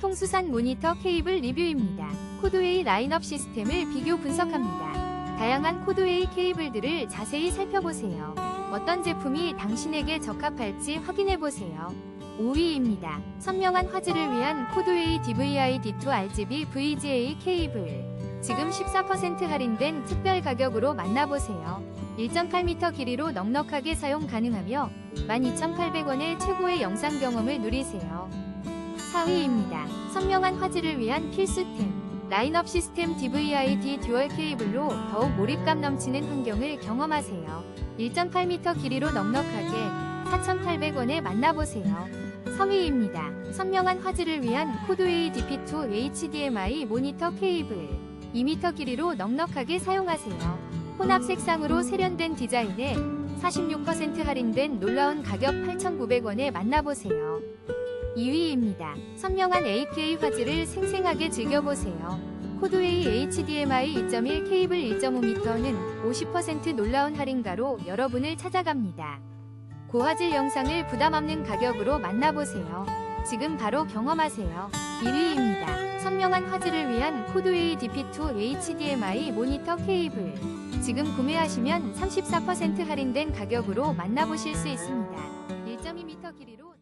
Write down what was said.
통수산 모니터 케이블 리뷰입니다. 코드웨이 라인업 시스템을 비교 분석합니다. 다양한 코드웨이 케이블들을 자세히 살펴보세요. 어떤 제품이 당신에게 적합할지 확인해보세요. 5위입니다. 선명한 화질을 위한 코드웨이 DVI-D2 RGB VGA 케이블. 지금 14% 할인된 특별 가격으로 만나보세요. 1.8m 길이로 넉넉하게 사용 가능하며 12,800원의 최고의 영상 경험을 누리세요. 4위입니다. 선명한 화질을 위한 필수템. 라인업 시스템 DVI-D 듀얼 케이블로 더욱 몰입감 넘치는 환경을 경험하세요. 1.8m 길이로 넉넉하게 4,800원에 만나보세요. 3위입니다. 선명한 화질을 위한 코드웨이 DP2 HDMI 모니터 케이블. 2m 길이로 넉넉하게 사용하세요. 혼합 색상으로 세련된 디자인에 46% 할인된 놀라운 가격 8,900원에 만나보세요. 2위입니다. 선명한 8K 화질을 생생하게 즐겨보세요. 코드웨이 HDMI 2.1 케이블 1.5m는 50% 놀라운 할인가로 여러분을 찾아갑니다. 고화질 영상을 부담 없는 가격으로 만나보세요. 지금 바로 경험하세요. 1위입니다. 선명한 화질을 위한 코드웨이 DP2 HDMI 모니터 케이블. 지금 구매하시면 34% 할인된 가격으로 만나보실 수 있습니다. 1.2m 길이로